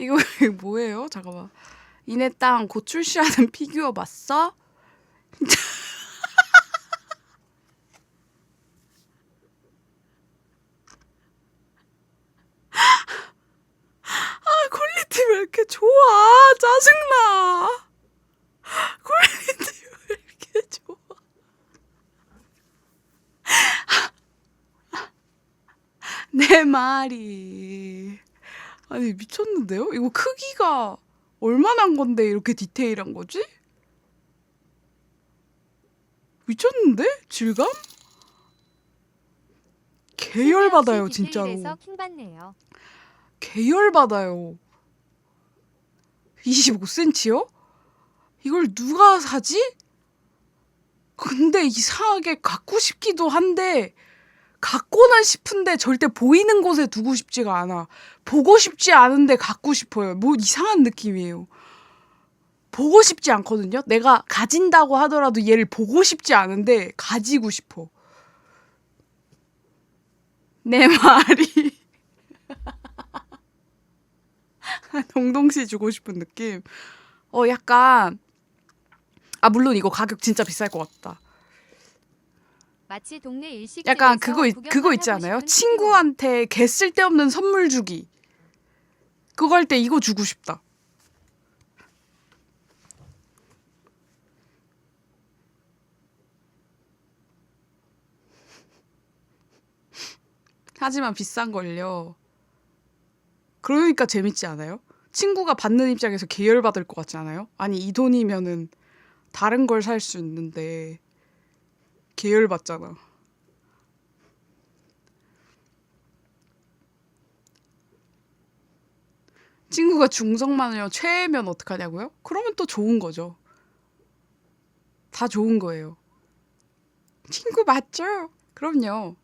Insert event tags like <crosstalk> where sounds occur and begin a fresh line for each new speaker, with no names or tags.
이거 <laughs> 이거 뭐예요? 잠깐만. 이내 땅곧 출시하는 <laughs> 피규어 봤어? <laughs> 아 퀄리티 왜 이렇게 좋아? 짜증나. 퀄리티 왜 이렇게 좋아? 내 말이. 아니 미쳤는데요? 이거 크기가 얼마나 한 건데 이렇게 디테일한 거지? 미쳤는데? 질감? 계열 받아요 진짜로.
디테일에서 킹 받네요.
계열 받아요. 25cm요? 이걸 누가 사지? 근데 이상하게 갖고 싶기도 한데 갖고는 싶은데 절대 보이는 곳에 두고 싶지가 않아. 보고 싶지 않은데 갖고 싶어요. 뭐 이상한 느낌이에요. 보고 싶지 않거든요. 내가 가진다고 하더라도 얘를 보고 싶지 않은데 가지고 싶어. 내 말이 <laughs> 동동씨 주고 싶은 느낌. 어 약간 아 물론 이거 가격 진짜 비쌀 것 같다.
마치 동네 일식
약간 그거 있- 그거 있지 않아요? 친구한테 개 쓸데없는 선물 주기. 그거 할 때 이거 주고 싶다. <laughs> 하지만 비싼 걸요. 그러니까 재밌지 않아요? 친구가 받는 입장에서 계열 받을 것 같지 않아요? 아니 이 돈이면은 다른 걸 살 수 있는데 계열받잖아. 친구가 중성마녀 최애면 어떡하냐고요? 그러면 또 좋은 거죠. 다 좋은 거예요. 친구 맞죠? 그럼요.